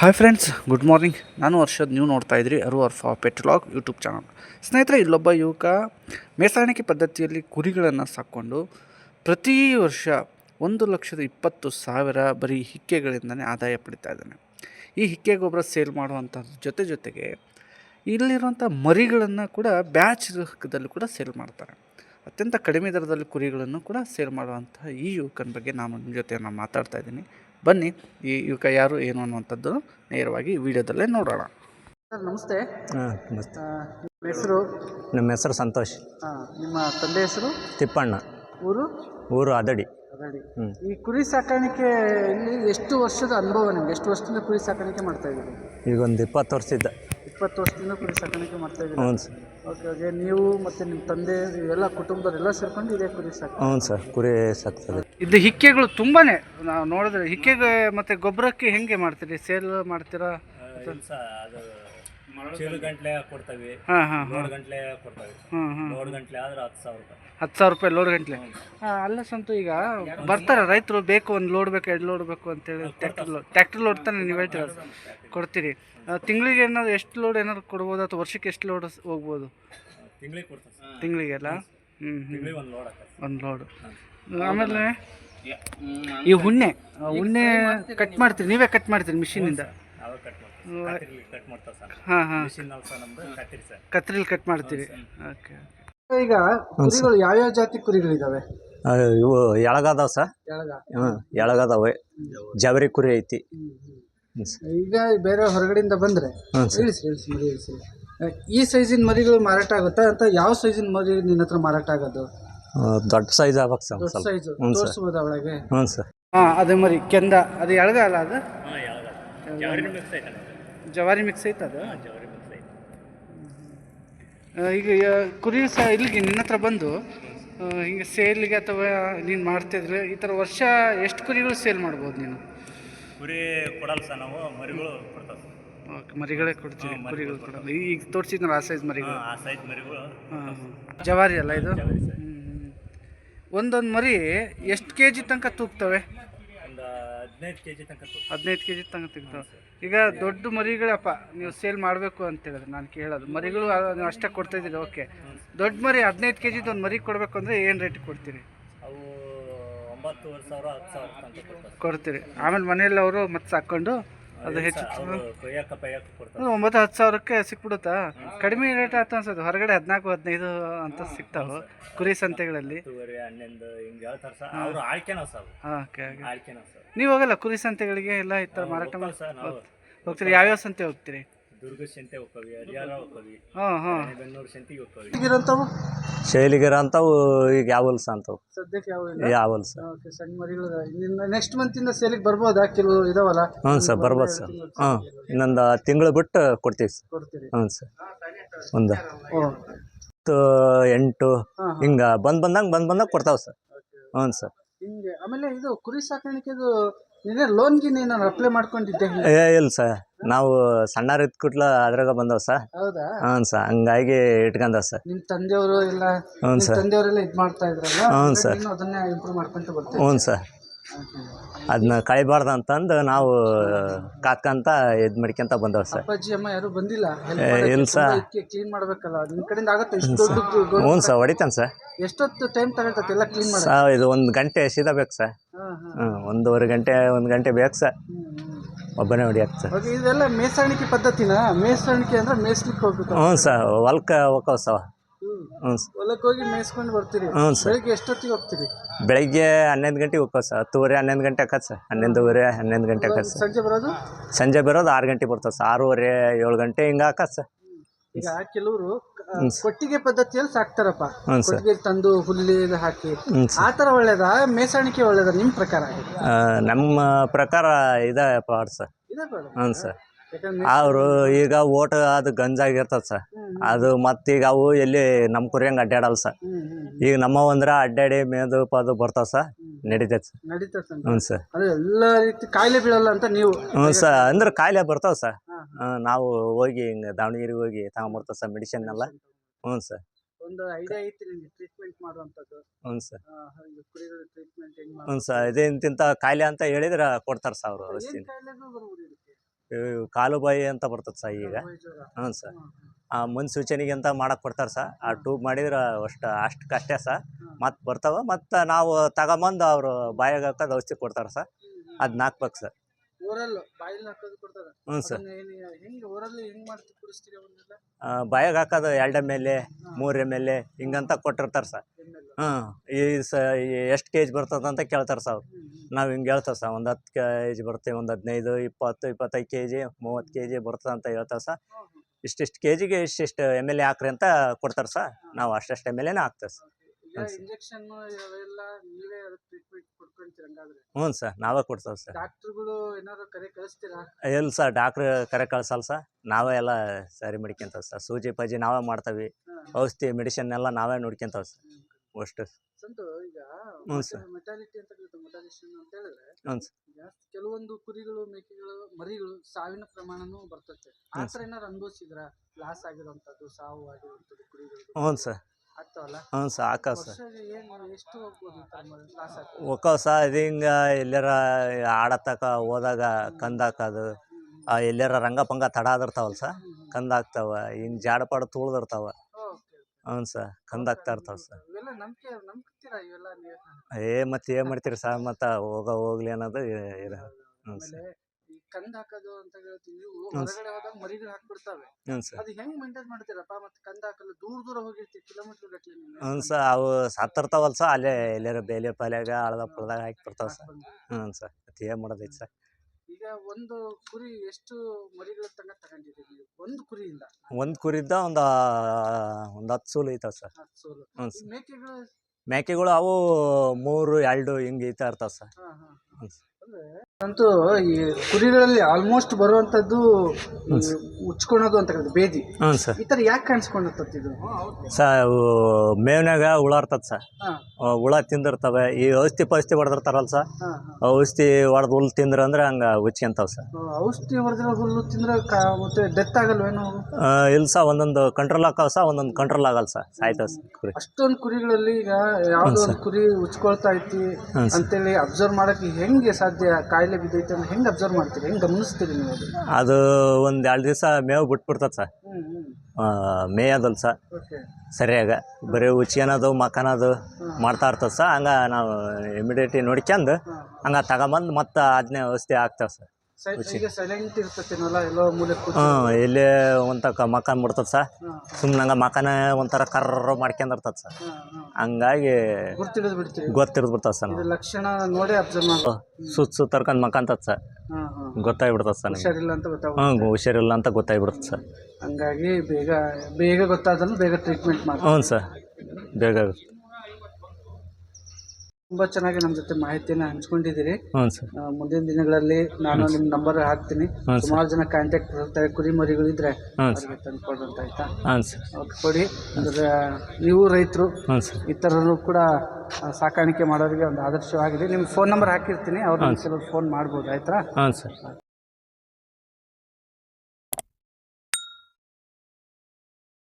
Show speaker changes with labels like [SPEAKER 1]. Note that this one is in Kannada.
[SPEAKER 1] ಹಾಯ್ ಫ್ರೆಂಡ್ಸ್ ಗುಡ್ ಮಾರ್ನಿಂಗ್ ನಾನು ವರ್ಷದ ನೀವು ನೋಡ್ತಾ ಇದ್ರಿ ಅರು ಅರ್ಫ ಪೆಟ್ಲಾಗ್ ಯೂಟ್ಯೂಬ್ ಚಾನಲ್ ಸ್ನೇಹಿತರೆ, ಇಲ್ಲೊಬ್ಬ ಯುವಕ ಮೇಸಾಣಿಕೆ ಪದ್ಧತಿಯಲ್ಲಿ ಕುರಿಗಳನ್ನು ಸಾಕ್ಕೊಂಡು ಪ್ರತಿ ವರ್ಷ ಒಂದು ಲಕ್ಷದ ಇಪ್ಪತ್ತು ಸಾವಿರ ಬರೀ ಹಿಕ್ಕೆಗಳಿಂದನೇ ಆದಾಯ ಪಡಿತಾ ಇದ್ದಾನೆ. ಈ ಹಿಕ್ಕೆ ಗೊಬ್ಬರ ಸೇಲ್ ಮಾಡುವಂಥದ್ರ ಜೊತೆ ಜೊತೆಗೆ ಇಲ್ಲಿರುವಂಥ ಮರಿಗಳನ್ನು ಕೂಡ ಬ್ಯಾಚ್ ಲೆಕ್ಕದಲ್ಲಿ ಕೂಡ ಸೇಲ್ ಮಾಡ್ತಾರೆ. ಅತ್ಯಂತ ಕಡಿಮೆ ದರದಲ್ಲಿ ಕುರಿಗಳನ್ನು ಕೂಡ ಸೇಲ್ ಮಾಡುವಂಥ ಈ ಯುವಕನ ಬಗ್ಗೆ ನಾನು ನಿಮ್ಮ ಜೊತೆ ನಾನು ಮಾತಾಡ್ತಾ ಇದ್ದೀನಿ. ಬನ್ನಿ ಈ ಯುವಕ ಯಾರು ಏನು ಅನ್ನುವಂಥದ್ದು ನೇರವಾಗಿ ವಿಡಿಯೋದಲ್ಲೇ ನೋಡೋಣ. ಸರ್ ನಮಸ್ತೆ.
[SPEAKER 2] ಹಾಂ ನಮಸ್ತೆ.
[SPEAKER 1] ನಿಮ್ಮ ಹೆಸರು?
[SPEAKER 2] ನಮ್ಮ ಹೆಸರು ಸಂತೋಷ್.
[SPEAKER 1] ನಿಮ್ಮ ತಂದೆ ಹೆಸರು?
[SPEAKER 2] ತಿಪ್ಪಣ್ಣ.
[SPEAKER 1] ಊರು?
[SPEAKER 2] ಊರು ಅದಡಿ.
[SPEAKER 1] ಅದಡಿ. ಈ ಕುರಿ ಸಾಕಾಣಿಕೆಯಲ್ಲಿ ಎಷ್ಟು ವರ್ಷದ ಅನುಭವ ನಿಮ್ಗೆ? ಎಷ್ಟು ವರ್ಷದಿಂದ ಕುರಿ ಸಾಕಾಣಿಕೆ ಮಾಡ್ತಾ ಇದ್ದೀರಿ?
[SPEAKER 2] ಈಗ ಒಂದು ಇಪ್ಪತ್ತು ವರ್ಷದ
[SPEAKER 1] ಇಪ್ಪತ್ತು ವರ್ಷದಿಂದ ಕುರಿ ಸಾಕಾಣಿಕೆ ಮಾಡ್ತಾ ಇದ್ದೀರಿ?
[SPEAKER 2] ಹ್ಞೂ ಸರ್.
[SPEAKER 1] Okay okay. ನೀವು ಮತ್ತು ನಿಮ್ಮ ತಂದೆ ಎಲ್ಲ ಕುಟುಂಬದವರೆಲ್ಲ ಸೇರ್ಕೊಂಡು ಇದೇ ಕುರಿ ಸಾಕು
[SPEAKER 2] ಹ್ಞೂ ಸರ್ ಕುರಿ ಸಾಕ್ತದೆ
[SPEAKER 1] ಇದು ಹಿಕ್ಕೆಗಳು ತುಂಬಾನೇ ನಾವು ನೋಡಿದ್ರೆ ಹಿಕ್ಕೆಗೆ ಮತ್ತೆ ಗೊಬ್ಬರಕ್ಕೆ ಹೆಂಗೆ ಮಾಡ್ತೀರಿ? ಸೇಲ್ ಮಾಡ್ತೀರಾ?
[SPEAKER 3] ಚೀಲು ಗಂಟ್ಲೆ ಕೊಡ್ತೇವೆ.
[SPEAKER 1] ಹಾಂ ಹಾಂ
[SPEAKER 3] ಲೋಡ್ ಗಂಟ್ಲೆ ಕೊಡ್ತೇವೆ.
[SPEAKER 1] ಹಾಂ ಹಾಂ
[SPEAKER 3] ಲೋಡ್ ಗಂಟ್ಲೆ ಆದ್ರೆ ಹತ್ತು ಸಾವಿರ ರೂಪಾಯಿ.
[SPEAKER 1] ಹತ್ತು ಸಾವಿರ ರೂಪಾಯಿ ಲೋಡ್ ಗಂಟ್ಲೆ? ಅಲ್ಲ ಸಂತು ಈಗ ಬರ್ತಾರೆ ರೈತರು ಬೇಕು ಒಂದು ಲೋಡ್ ಬೇಕು ಎರಡು ಲೋಡ್ ಬೇಕು ಅಂತೇಳಿ ಟ್ಯಾಕ್ಟರ್ ಲೋಡ್ ಟ್ಯಾಕ್ಟರ್ ಲೋಡ್ ತಾನೆ ನೀವು ಹೇಳ್ತೀರ? ಕೊಡ್ತೀರಿ. ತಿಂಗಳಿಗೆ ಏನಾದ್ರು ಎಷ್ಟು ಲೋಡ್ ಏನಾದ್ರು ಕೊಡ್ಬೋದು ಅಥವಾ ವರ್ಷಕ್ಕೆ ಎಷ್ಟು ಲೋಡ್ ಹೋಗ್ಬೋದು?
[SPEAKER 3] ತಿಂಗಳಿಗೆ ಕೊಡ್ತೇವೆ ಸರ್.
[SPEAKER 1] ತಿಂಗಳಿಗೆಲ್ಲ? ಹ್ಞೂ ಹ್ಞೂ
[SPEAKER 3] ತಿಂಗಳಿಗೆ ಒಂದು ಲೋಡ್
[SPEAKER 1] ಒಂದು ಲೋಡ್. ಆಮೇಲೆ ಈ ಉಣ್ಣೆ ಉಣ್ಣೆ ಕಟ್ ಮಾಡ್ತೀರಿ ನೀವೇ ಕಟ್ ಮಾಡ್ತೀರಿ ಮಿಷಿನಿಂದ
[SPEAKER 3] ನಾವೇ ಕಟ್ ಮಾಡ್ತೀವಿ. ಕಟ್ ಮಾಡ್ತಾವೆ ಸರ್.
[SPEAKER 1] ಹಾಂ ಕತ್ರಿಲಿ ಕಟ್ ಮಾಡ್ತೀರಿ. ಓಕೆ ಈಗ ಕುರಿಗಳು ಯಾವ್ಯಾವ ಜಾತಿ ಕುರಿಗಳಿದಾವೆ?
[SPEAKER 2] ಇವು ಎಳಗದಾವ ಸರ್.
[SPEAKER 1] ಎಳಗಾದವೆ
[SPEAKER 2] ಹ್ಞೂ ಎಳಗದಾವೆ. ಜವರಿ ಕುರಿ ಐತಿ.
[SPEAKER 1] ಈಗ ಬೇರೆ ಹೊರಗಡೆಯಿಂದ ಬಂದ್ರೆ ಇಳಿಸಿ ಇಳಿಸಿ ಮರಿ ಇಳಿಸಿ ಈ ಸೈಜಿನ ಮರಿಗಳು ಮಾರಾಟ ಆಗುತ್ತಾ? ಅಂತ ಯಾವ ಸೈಜಿನ ಮರಿ ನಿನ್ನ ಹತ್ರ ಮಾರಾಟ ಆಗೋದು?
[SPEAKER 2] ದೊಡ್ಡ ಸೈಜ್ ಆಗ್ಬೇಕು ಸರ್
[SPEAKER 1] ದೊಡ್ಡ
[SPEAKER 2] ಸ್ವಲ್ಪ.
[SPEAKER 1] ಸೈಜು
[SPEAKER 2] ಹ್ಞೂ ಸರ್.
[SPEAKER 1] ತೋರಿಸ್ಬೋದಾ ಒಳಗೆ
[SPEAKER 2] ಹ್ಞೂ ಸರ್.
[SPEAKER 1] ಹಾ ಅದೇ ಮರಿ ಕೆಂದ ಅದು ಎಳಗ ಅಲ್ಲ ಅದು?
[SPEAKER 3] ಹಾಂ ಯಾವಾಗ ಜವರಿ ಮಿಕ್ಸ್ ಐತೆ
[SPEAKER 1] ಜವಾರಿ ಮಿಕ್ಸ್ ಐತೆ ಅದು?
[SPEAKER 3] ಜವಾರಿ ಮಿಕ್ಸ್ ಐತೆ.
[SPEAKER 1] ಈಗ ಯ- ಕುರಿ ಸಹ ಇಲ್ಲಿಗೆ ನಿನ್ನ ಹತ್ರ ಬಂದು ಹಿಂಗೆ ಸೇಲ್ಗೆ ಅಥವಾ ನೀನು ಮಾಡ್ತಿದ್ರೆ ಈ ಥರ ವರ್ಷ ಎಷ್ಟು ಕುರಿಗಳು ಸೇಲ್ ಮಾಡ್ಬೋದು ನೀನು?
[SPEAKER 3] ಕುರಿ ಕೊಡಲ್ಲ ಸರ್ ನಾವು ಮರಿಗಳು ಕೊಡ್ತಾವೆ. ಸರ್
[SPEAKER 1] ಓಕೆ ಮರಿಗಳೇ ಕೊಡ್ತೀವಿ ಕುರಿಗಳು ಕೊಡೋದು ಈಗ ತೋರಿಸಿದ್ನಲ್ಲ ಆ ಸೈಜ್ ಮರಿಗಳು?
[SPEAKER 3] ಹಾಂ ಆ ಸೈಜ್ ಮರಿಗಳು
[SPEAKER 1] ಹಾಂ ಜವಾರಿ ಅಲ್ಲ ಇದು? ಒಂದೊಂದು ಮರಿ ಎಷ್ಟು ಕೆ ಜಿ ತನಕ ತೂಗ್ತವೆ?
[SPEAKER 3] ಒಂದು ಹದಿನೈದು ಕೆ ಜಿ ತನಕ ತೂಕ.
[SPEAKER 1] ಹದಿನೈದು ಕೆ ಜಿ ತನಕ ತೂಗ್ತವೆ. ಈಗ ದೊಡ್ಡ ಮರಿಗಳಪ್ಪ ನೀವು ಸೇಲ್ ಮಾಡಬೇಕು ಅಂತ ಹೇಳಿದ್ರೆ ನಾನು ಕೇಳೋದು. ಮರಿಗಳು ಆ- ನೀವು ಅಷ್ಟೇ ಕೊಡ್ತಾ ಇದ್ದೀರಿ? ಓಕೆ. ದೊಡ್ಡ ಮರಿ ಹದಿನೈದು ಕೆ ಜಿದು ಒಂದು ಮರಿ ಕೊಡಬೇಕು ಅಂದರೆ ಏನು ರೇಟ್ ಕೊಡ್ತೀರಿ?
[SPEAKER 3] ಅವು ಒಂಬತ್ತುವರೆ ಸಾವಿರ ಹತ್ತು ಸಾವಿರ ತನಕ ಕೊಡ್ತಾರೆ.
[SPEAKER 1] ಕೊಡ್ತೀರಿ. ಆಮೇಲೆ ಮನೆಯಲ್ಲಿ ಅವರು ಮತ್ತೆ ಸಾಕೊಂಡು ಅದು ಹೆಚ್ಚು ಒಂಬತ್ತು ಹತ್ತು ಸಾವಿರಕ್ಕೆ ಸಿಕ್ಬಿಡುತ್ತಾ? ಕಡಿಮೆ ರೇಟ್ ಆಯ್ತು ಅನ್ಸೋದು ಹೊರಗಡೆ ಹದಿನಾಲ್ಕು ಹದಿನೈದು ಅಂತ ಸಿಗ್ತಾವೆ ಕುರಿ ಸಂತೆಗಳಲ್ಲಿ. ನೀವು ಹೋಗಲ್ಲ ಕುರಿ ಸಂತೆಗಳಿಗೆ ಎಲ್ಲ ಈ ಥರ ಮಾರಾಟ ಹೋಗ್ತೀರಿ? ಯಾವ್ಯಾವ ಸಂತೆ ಹೋಗ್ತೀರಿ?
[SPEAKER 3] ದುರ್ಗ ಶಂತೆ ಹೋಗ್ತೀವಿ ಹರಿಹರ ಹೋಗ್ತೀವಿ
[SPEAKER 1] ಹಾಂ ಹಾಂ.
[SPEAKER 3] ಬೆನ್ನೂರು ಹೋಗ್ತೀವಿ.
[SPEAKER 2] ಶೈಲಿಗಿರ ಅಂತಾವು ಈಗ ಯಾವಲ್ಸ ಅಂತವು?
[SPEAKER 1] ಸದ್ಯಕ್ಕೆ ಯಾವ
[SPEAKER 2] ಯಾವಲ್ ಸರ್
[SPEAKER 1] ಓಕೆ ಸಣ್ಣ ಮರಿಗಳು ಇನ್ನು ನೆಕ್ಸ್ಟ್ ಮಂತಿಂದ ಸೇಲಿಗೆ ಬರ್ಬೋದಾ? ಕೆಲವು ಇದಾವಲ್ಲ?
[SPEAKER 2] ಹ್ಞೂ ಸರ್ ಬರ್ಬೋದು ಸರ್. ಹಾಂ ಇನ್ನೊಂದು ತಿಂಗಳು ಬಿಟ್ಟು ಕೊಡ್ತೀವಿ ಸರ್.
[SPEAKER 1] ಕೊಡ್ತೀರಿ.
[SPEAKER 2] ಹ್ಞೂ ಸರ್ ಒಂದು.
[SPEAKER 1] ಓ.
[SPEAKER 2] ಹತ್ತು ಎಂಟು ಹಿಂಗೆ ಬಂದು ಬಂದಂಗೆ ಬಂದು ಬಂದಾಗ ಕೊಡ್ತಾವೆ ಸರ್. ಹ್ಞೂ ಸರ್.
[SPEAKER 1] ಹಿಂಗೆ ಆಮೇಲೆ ಇದು ಕುರಿ ಸಾಕಾಣಿಕೆದು ನೀನೇ ಲೋನ್ಗೆ ನೀನು ಅಪ್ಲೈ ಮಾಡ್ಕೊಂಡಿದ್ದೆ
[SPEAKER 2] ಏ ಇಲ್ಲ ಸರ್ ನಾವು ಸಣ್ಣ ಇದ್ದ ಕೂಡ್ಲ ಅದ್ರಾಗ ಬಂದವ ಸರ್
[SPEAKER 1] ಹೌದಾ?
[SPEAKER 2] ಹ್ಞೂ ಸರ್ ಹಂಗಾಗಿ ಇಟ್ಕೊಂಡವ ಸರ್
[SPEAKER 1] ನಿಮ್ಮ ತಂದೆಯವರು ಎಲ್ಲ
[SPEAKER 2] ಹ್ಞೂ
[SPEAKER 1] ನಿಮ್ಮ
[SPEAKER 2] ಸರ್
[SPEAKER 1] ತಂದೆಯವರೆಲ್ಲ ಇದು ಮಾಡ್ತಾ ಇದ್ರಲ್ಲ
[SPEAKER 2] ಹ್ಞೂ ಸರ್.
[SPEAKER 1] ನೀನು ಅದನ್ನೇ ಇಂಪ್ರೂವ್ ಮಾಡ್ಕೊಂತ ಬರ್ತೀನಿ
[SPEAKER 2] ಹ್ಞೂ ಸರ್ ಅದನ್ನ ಕಳಿಬಾರ್ದು ಅಂತಂದು ನಾವು ಕಾತ್ಕಂತ ಇದು ಮಾಡ್ಕೊಂತ ಬಂದವ ಸರ್.
[SPEAKER 1] ಅಪ್ಪಾಜಿ ಅಮ್ಮ ಯಾರು ಬಂದಿಲ್ಲ.
[SPEAKER 2] ಇಲ್ಲ ಸರ್.
[SPEAKER 1] ಕ್ಲೀನ್ ಮಾಡ್ಬೇಕಲ್ಲ ನಿಮ್ ಕಡೆಯಿಂದ ಆಗತ್ತೆ ಇಷ್ಟು ದೊಡ್ಡ
[SPEAKER 2] ಹ್ಞೂ ಸರ್ ಹೊಡಿತಾನೆ ಸರ್.
[SPEAKER 1] ಎಷ್ಟೊತ್ತು ಟೈಮ್ ತಗೊಳ್ತೈತೆ ಎಲ್ಲ ಕ್ಲೀನ್ ಮಾಡಿ
[SPEAKER 2] ಸರ್ ಇದು ಒಂದು ಗಂಟೆ ಸೀದಾ ಬೇಕು ಸರ್. ಹ್ಞೂ ಒಂದೂವರೆ ಗಂಟೆ ಒಂದು ಗಂಟೆ ಬೇಕು ಸರ್. ಒಬ್ಬನೇ ಹೊಡಿಯಕ್ಕೆ ಸರ್.
[SPEAKER 1] ಇದೆಲ್ಲ ಮೇಸಾಣಿಕೆ ಪದ್ಧತಿನ? ಮೇಸಾಣಿಕೆ ಅಂದ್ರೆ ಮೇಯ್ಸ್ಲಿಕ್ಕೆ ಹೋಗ್ಬೇಕು?
[SPEAKER 2] ಹ್ಞೂ ಸರ್ ಹೊಲ್ಕ ಹೋಗ್ತಾವ ಸರ್. ಹ್ಞೂ ಸರ್.
[SPEAKER 1] ಹೊಲಕ್ಕೆ ಹೋಗಿ ಮೇಯ್ಸ್ಕೊಂಡು ಬರ್ತೀರಿ.
[SPEAKER 2] ಹ್ಞೂ ಸರ್.
[SPEAKER 1] ಬೆಳಿಗ್ಗೆ ಎಷ್ಟೊತ್ತಿಗೆ ಹೋಗ್ತೀರಿ?
[SPEAKER 2] ಬೆಳಗ್ಗೆ ಹನ್ನೊಂದು ಗಂಟೆಗೆ ಹೋಕ್ಕವ ಸರ್. ಹತ್ತುವರೆ ಹನ್ನೊಂದು ಗಂಟೆ ಆಕತ್ ಸರ್. ಹನ್ನೊಂದುವರೆ ಹನ್ನೊಂದು ಗಂಟೆ ಆಕತ್ ಸರ್.
[SPEAKER 1] ಸಂಜೆ ಬರೋದು?
[SPEAKER 2] ಸಂಜೆ ಬರೋದು ಆರು ಗಂಟೆ ಬರ್ತದೆ ಸರ್. ಆರೂವರೆ ಏಳು ಗಂಟೆ ಹಿಂಗೆ ಆಕತ್ ಸರ್.
[SPEAKER 1] ಈಗ ಕೆಲವರು ಕೊಟ್ಟಿಗೆ ಪದ್ಧತಿಯಲ್ಲಿ ಸಾಕ್ತಾರಪ್ಪ.
[SPEAKER 2] ಹ್ಞೂ ಸರ್.
[SPEAKER 1] ಕೊಟ್ಟಿಗೆ ತಂದು ಹುಲ್ಲಿ ಇದು ಹಾಕಿ.
[SPEAKER 2] ಹ್ಞೂ
[SPEAKER 1] ಆ ಥರ ಒಳ್ಳೇದಾ? ಮೇಸಾಣಿಕೆ ಒಳ್ಳೇದಾ? ನಿಮ್ಮ ಪ್ರಕಾರ?
[SPEAKER 2] ಆ, ನಮ್ಮ ಪ್ರಕಾರ ಇದೆ ಪಾಡ್ ಸರ್.
[SPEAKER 1] ಇದೇ ಬೇಡ
[SPEAKER 2] ಹ್ಞೂ ಸರ್. ಅವರು ಈಗ ಓಟ್ ಅದು ಗಂಜಾಗಿರ್ತದೆ ಸರ್. ಅದು ಮತ್ತೀಗ ಅವು ಎಲ್ಲಿ ನಮ್ಮ ಕುರಿಯಂಗೆ ಅಡ್ಡಾಡಲ್ಲ ಸರ್. ಈಗ ನಮ್ಮ ಅಂದ್ರೆ ಅಡ್ಡಾಡಿ ಮೇದು ಪದು ಬರ್ತಾವೆ ಸರ್. ನಡಿತೈತೆ ಸರ್.
[SPEAKER 1] ನಡೀತದೆ
[SPEAKER 2] ಹ್ಞೂ ಸರ್.
[SPEAKER 1] ಅದೇ ಎಲ್ಲ ರೀತಿ ಕಾಯಿಲೆ ಬೀಳಲ್ಲ ಅಂತ ನೀವು
[SPEAKER 2] ಹ್ಞೂ ಸರ್. ಅಂದ್ರೆ ಕಾಯಿಲೆ ಬರ್ತಾವೆ ಸರ್. ನಾವು ಹೋಗಿ ಹಿಂಗೆ ದಾವಣಗೆರೆಗೆ ಹೋಗಿ ತಗೊಂಬರ್ತೇವೆ ಸರ್ ಮೆಡಿಸಿನ್ ಎಲ್ಲ. ಹ್ಞೂ ಸರ್.
[SPEAKER 1] ಒಂದು ಐಡಿಯಾ ಐತಿ ನಿಮ್ಗೆ ಟ್ರೀಟ್ಮೆಂಟ್ ಮಾಡುವಂಥದ್ದು
[SPEAKER 2] ಹ್ಞೂ ಸರ್.
[SPEAKER 1] ಟ್ರೀಟ್ಮೆಂಟ್ ಹೆಂಗ್
[SPEAKER 2] ಹ್ಞೂ ಸರ್. ಇದೇ ಇಂತಿಂಥ ಕಾಯಿಲೆ ಅಂತ ಹೇಳಿದ್ರೆ ಕೊಡ್ತಾರೆ ಸರ್ ಅವರು ಔಷಧಿ
[SPEAKER 1] ಬರ್ಬೋದು
[SPEAKER 2] ಕಾಲು ಬಾಯಿ ಅಂತ ಬರ್ತದೆ ಸರ್ ಈಗ. ಹ್ಞೂ ಸರ್. ಆ ಮುನ್ಸೂಚನೆಗೆ ಅಂತ ಮಾಡಕ್ಕೆ ಕೊಡ್ತಾರೆ ಸರ್. ಆ ಟ್ಯೂಬ್ ಮಾಡಿದ್ರೆ ಅಷ್ಟು ಅಷ್ಟು ಅಷ್ಟೇ ಸರ್. ಮತ್ತೆ ಬರ್ತಾವೆ ಮತ್ತು ನಾವು ತಗೊಂಬಂದು ಅವರು ಬಾಯಾಗ ಹಾಕೋದು ಔಷಧಿ ಕೊಡ್ತಾರೆ ಸರ್.
[SPEAKER 1] ಅದು ನಾಲ್ಕು ಪಕ್ಷ ಸರ್
[SPEAKER 2] ಹ್ಞೂ ಸರ್. ಬಾಯಾಗ ಹಾಕೋದು ಎರಡು ಎಂ ಎಲ್ ಎ ಮೂರು ಎಂ ಎಲ್ ಎ ಹಿಂಗಂತ ಕೊಟ್ಟಿರ್ತಾರೆ ಸರ್. ಹ್ಞೂ ಈ ಸ ಎಷ್ಟು ಕೆ ಜಿ ಬರ್ತದೆ ಅಂತ ಕೇಳ್ತಾರೆ ಸರ್ ನಾವು ಹಿಂಗೆ ಹೇಳ್ತೇವೆ ಸರ್ ಒಂದು ಹತ್ತು ಕೆ ಜಿ ಬರುತ್ತೆ ಒಂದು ಹದಿನೈದು ಇಪ್ಪತ್ತು ಇಪ್ಪತ್ತೈದು ಕೆ ಜಿ ಮೂವತ್ತು ಕೆ ಜಿ ಬರ್ತದೆ ಅಂತ ಹೇಳ್ತೇವೆ ಸರ್ ಇಷ್ಟಿಷ್ಟು ಕೆ ಜಿಗೆ ಇಷ್ಟಿಷ್ಟು ಎಂ ಎಲ್ ಎ ಹಾಕ್ರಿ ಅಂತ ಕೊಡ್ತಾರೆ ಸರ್ ನಾವು ಅಷ್ಟಷ್ಟು ಎಂ ಎಲ್ ಎನೇ ಹಾಕ್ತೇವೆ ಸರ್ ಹ್ಞೂ ಸರ್ ನಾವೇ ಕೊಡ್ತೇವೆ ಸರ್ ಎಲ್ಲಿ ಸರ್ ಡಾಕ್ಟ್ರ್ ಕರೆ ಕಳ್ಸಲ್ಲ ಸರ್ ನಾವೇ ಎಲ್ಲ ಸರಿ ಮಾಡ್ಕೊಂತೇವೆ ಸರ್ ಸೂಜಿ ಪಜಿ ನಾವೇ ಮಾಡ್ತೀವಿ. ಔಷಧಿ ಮೆಡಿಸಿನ್ ಎಲ್ಲ ನಾವೇ ನೋಡ್ಕೊಂತೇವೆ ಸರ್ ಅಷ್ಟು.
[SPEAKER 1] ಸಂತು ಈಗ
[SPEAKER 2] ಹ್ಞೂ ಸರ್.
[SPEAKER 1] ಮೆಟಾಲಿಟಿ ಅಂತ ಕರೀತಾರೆ ಮೆಟಾಲಿಷನ್ ಅಂತ ಹೇಳಿದ್ರೆ
[SPEAKER 2] ಹ್ಞೂ ಸರ್.
[SPEAKER 1] ಈಗ ಕೆಲವೊಂದು ಕುರಿಗಳು ಮೇಕೆಗಳು ಮರಿಗಳು ಸಾವಿನ ಪ್ರಮಾಣನೂ ಬರ್ತೈತೆ. ಆ ಥರ ಏನಾರು ಅನುಭವಿಸಿದ್ರ? ಲಾಸ್ ಆಗಿರೋಂಥದ್ದು ಸಾವು ಆಗಿರೋಂಥದ್ದು ಕುರಿಗಳು
[SPEAKER 2] ಹ್ಞೂ ಸರ್.
[SPEAKER 1] ಆಗ್ತಾವಲ್ಲ?
[SPEAKER 2] ಹ್ಞೂ ಸರ್ ಆಕ ಸರ್.
[SPEAKER 1] ಏನು ಎಷ್ಟು ಹೋಗ್ಬೋದು ಲಾಸ್ ಆಗ್ತದೆ?
[SPEAKER 2] ಒಕ್ಕೋ ಸರ್ ಇದು ಹಿಂಗೆ ಎಲ್ಲಾರ ಆಡತ್ತಕ ಹೋದಾಗ ಕಂದಾಕೋದು ಎಲ್ಲರ ರಂಗ ಪಂಗ ತಡ ಆದಿರ್ತಾವಲ್ಲ ಸರ್ ಕಂದಾಗ್ತಾವ ಹಿಂಗೆ ಜಾಡಪಾಡ ತುಳ್ದಿರ್ತಾವ. ಹ್ಞೂ ಸರ್ ಕಂದಾಗ್ತಾ ಇರ್ತಾವೆ ಸರ್
[SPEAKER 1] ಇವೆಲ್ಲ ನಂಬಿಕೆ ನಂಬ್ತೀರಾ ಇವೆಲ್ಲ ನೀವು?
[SPEAKER 2] ಏ ಮತ್ತೆ ಏನು ಮಾಡ್ತೀರಿ ಸರ್ ಮತ್ತು ಹೋಗ ಹೋಗ್ಲಿ ಅನ್ನೋದು ಇ- ಇರ ಹ್ಞೂ ಸರ್
[SPEAKER 1] ಆಮೇಲೆ ಈ ಕಂದ್ ಹಾಕೋದು ಅಂತ ಹೇಳ್ತೀವಿ ನೀವು
[SPEAKER 2] ಹ್ಞೂ
[SPEAKER 1] ಹೊರಗಡೆ ಹೋದಾಗ ಮರಿಗಳು ಹಾಕ್ಬಿಡ್ತಾವೆ.
[SPEAKER 2] ಹ್ಞೂ ಸರ್
[SPEAKER 1] ಅದು ಹೆಂಗ್ ಮೇಂಟೈನ್ ಮಾಡ್ತೀರಪ್ಪ? ಮತ್ತೆ ಕಂದ್ ಹಾಕಲು ದೂರ ದೂರ ಹೋಗಿರ್ತೀವಿ ಕಿಲೋಮೀಟರ್ ಗಟ್ಟಲೆ ನೀವು
[SPEAKER 2] ಹ್ಞೂ ಸರ್ ಅವು ಸತ್ತಿರ್ತಾವಲ್ಲ ಸರ್ ಅಲ್ಲೇ ಎಲ್ಲಾರ ಬೇಲಿ ಪಾಲ್ಯಾಗ ಹಳ್ದ ಪಳ್ದಾಗ ಹಾಕಿ ಬಿಡ್ತಾವ ಸರ್ ಹ್ಞೂ ಸರ್ ಮತ್ತೆ ಏನು ಮಾಡೋದೈತೆ ಸರ್
[SPEAKER 1] ಒಂದು ಕುರಿ ಎಷ್ಟು ಮರಿಗಳ ತನಕ ತಗೊಂಡಿದ್ದೀರಿ ನೀವು? ಒಂದು ಕುರಿಯಿಂದ?
[SPEAKER 2] ಒಂದು ಕುರಿದ್ದ ಒಂದು ಒಂದು ಹತ್ತು ಸೂಲು ಐತ ಸರ್.
[SPEAKER 1] ಹತ್ತು ಸೋಲು.
[SPEAKER 2] ಹ್ಞೂ
[SPEAKER 1] ಈ
[SPEAKER 2] ಸರ್.
[SPEAKER 1] ಮೇಕೆಗಳು?
[SPEAKER 2] ಮೇಕೆಗಳು ಅವು ಮೂರು ಎರಡು ಹಿಂಗೆ ಈತಾ ಇರ್ತಾವ ಸರ್.
[SPEAKER 1] ಹಾ ಹಾ. ಅಂತೂ ಈ ಕುರಿಗಳಲ್ಲಿ ಆಲ್ಮೋಸ್ಟ್ ಬರುವಂತದ್ದು ಉಚ್ಕೊಳೋದು ಅಂತ ಕರೀತಾರೆ ಬೇದಿ.
[SPEAKER 2] ಹ್ಞೂ ಸರ್
[SPEAKER 1] ಈ ತರ ಯಾಕೆ ಕಾಣಿಸ್ಕೊಂಡಿರ್ತದೆ ಇದು
[SPEAKER 2] ಸ ಅವು ಮೇವ್ನಾಗ ಹುಳ ಇರ್ತದೆ ಸರ್
[SPEAKER 1] ಹಾ.
[SPEAKER 2] ಅವು ಹುಳ ತಿಂದಿರ್ತವೆ. ಈ ಔಷಧಿ ಪೌಷ್ಟಿ ಹೊಡೆದಿರ್ತಾರಲ್ಲ ಸರ್
[SPEAKER 1] ಹಾ
[SPEAKER 2] ಔಷಧಿ ಹೊಡೆದು ಹುಲ್ ತಿಂದ್ರೆ ಅಂದ್ರೆ ಹಂಗೆ ಉಚ್ಕೊಂತಾವೆ ಸರ್
[SPEAKER 1] ಔಷಧಿ ಹೊಡೆದಿರೋ ಹುಲ್ಲು ತಿಂದ್ರೆ ಕಾ ಮತ್ತೆ ಡೆತ್ ಆಗಲ್ವೇನೋ ಅವು?
[SPEAKER 2] ಇಲ್ಲ ಸರ್ ಒಂದೊಂದು ಕಂಟ್ರೋಲ್ ಹಾಕಾವ ಸರ್ ಒಂದೊಂದು ಕಂಟ್ರೋಲ್ ಆಗಲ್ಲ ಸರ್ ಸಾಯ್ತಾವ ಸರ್ ಕುರಿ.
[SPEAKER 1] ಅಷ್ಟೊಂದು ಕುರಿಗಳಲ್ಲಿ ಈಗ ಯಾವ್ದೋ ಒಂದು ಕುರಿ ಉಚ್ಕೊಳ್ತಾ ಐತಿ ಅಂತೇಳಿ ಅಬ್ಸರ್ವ್ ಮಾಡಕ್ಕೆ ಹೆಂಗೆ ಸಾಧ್ಯ? ಕಾಯಿಲೆ ಬಿದ್ದೈತೆ ಅಂತ ಹೆಂಗೆ ಅಬ್ಸರ್ವ್ ಮಾಡ್ತೀರಿ? ಹೆಂಗೆ ಗಮನಿಸ್ತೀರಿ ನೀವು ಅದು?
[SPEAKER 2] ಅದು ಒಂದು ಎರಡು ದಿವಸ ಮೇವು ಬಿಟ್ಬಿಡ್ತದೆ ಸರ್.
[SPEAKER 1] ಮೇ
[SPEAKER 2] ಮೇಯೋದಲ್ಲ ಸರ್.
[SPEAKER 1] ಓಕೆ.
[SPEAKER 2] ಸರಿಯಾಗ. ಬರೀ ಉಚ್ಕೊಳೋದು ಮಕ್ಕನೋದು ಮಾಡ್ತಾ ಇರ್ತದೆ ಸರ್. ಹಂಗೆ ನಾವು ಇಮಿಡಿಯೇಟ್ಲಿ ನೋಡ್ಕೊಂಡು ಹಂಗೆ ತಗೊಂಬಂದು ಮತ್ತೆ ಅದನ್ನೇ ವ್ಯವಸ್ಥೆ ಹಾಕ್ತೇವೆ ಸರ್.
[SPEAKER 1] ಸೈಲೆಂಟ್ ಇರ್ತೈತೇನಲ್ಲ ಎಲ್ಲೋ ಮೂಲೆ ಕೂತು.
[SPEAKER 2] ಹ್ಞೂ ಇಲ್ಲೇ ಒಂತಕ ಮಕ್ಕನ್ ಬಿಡ್ತದೆ ಸರ್. ಸುಮ್ಮನೆ ಹಂಗೆ ಮಕ್ಕನ ಒಂಥರ ಕರ್ರ ಮಾಡ್ಕೊಂಡಿರ್ತದೆ ಸರ್. ಹಂಗಾಗಿ
[SPEAKER 1] ಗುರ್ತಿಡಿದು ಬಿಡ್ತೀರಿ
[SPEAKER 2] ಗೊತ್ತಿರ್ದು ಸರ್
[SPEAKER 1] ಇದು ಲಕ್ಷಣ ನೋಡಿ ಅಬ್ಸರ್ವ್ ಮಾಡಿ.
[SPEAKER 2] ಸುತ್ತ ಸುತ್ತರ್ಕೊಂಡು ಮಕ್ಕಂತದ ಸರ್.
[SPEAKER 1] ಹಾಂ ಹಾಂ
[SPEAKER 2] ಗೊತ್ತಾಗ್ಬಿಡ್ತದೆ ಸರ್ ನನಗೆ
[SPEAKER 1] ಹುಷಾರಿಲ್ಲ ಅಂತ
[SPEAKER 2] ಹ್ಞೂ ಹುಷಾರಿಲ್ಲ ಅಂತ ಗೊತ್ತಾಗ್ಬಿಡ್ತದೆ ಸರ್.
[SPEAKER 1] ಹಂಗಾಗಿ ಬೇಗ ಬೇಗ ಗೊತ್ತಾದ್ರೂ ಬೇಗ ಟ್ರೀಟ್ಮೆಂಟ್ ಮಾಡಿ
[SPEAKER 2] ಹ್ಞೂ ಸರ್ ಬೇಗ
[SPEAKER 1] ತುಂಬ ಚೆನ್ನಾಗಿ ನಮ್ಮ ಜೊತೆ ಮಾಹಿತಿಯನ್ನ ಹಂಚ್ಕೊಂಡಿದ್ದೀರಿ.
[SPEAKER 2] ಸರ್.
[SPEAKER 1] ಮುಂದಿನ ದಿನಗಳಲ್ಲಿ ನಾನು ನಿಮ್ಮ ನಂಬರ್ ಹಾಕ್ತೀನಿ.
[SPEAKER 2] ಸರ್.
[SPEAKER 1] ಸುಮಾರು ಜನ ಕಾಂಟ್ಯಾಕ್ಟ್ ಬರ್ತಾರೆ ಕುರಿ
[SPEAKER 2] ಸರ್.
[SPEAKER 1] ಅವ್ರಿಗೆ ಆಯ್ತಾ?
[SPEAKER 2] ಹಾಂ ಸರ್.
[SPEAKER 1] ಓಕೆ ಕೊಡಿ. ಅಂದ್ರೆ ನೀವು ರೈತರು
[SPEAKER 2] ಸರ್.
[SPEAKER 1] ಇತರರು ಕೂಡ ಆ, ಸಾಕಾಣಿಕೆ ಮಾಡೋರಿಗೆ ಒಂದು ಆದರ್ಶವಾಗಿದೆ. ನಿಮ್ಮ ಫೋನ್ ನಂಬರ್ ಹಾಕಿರ್ತೀನಿ. ಅವ್ರು ಕೆಲವರು ಫೋನ್ ಮಾಡ್ಬೋದು ಆಯ್ತಾ?
[SPEAKER 2] ಹಾಂ ಸರ್.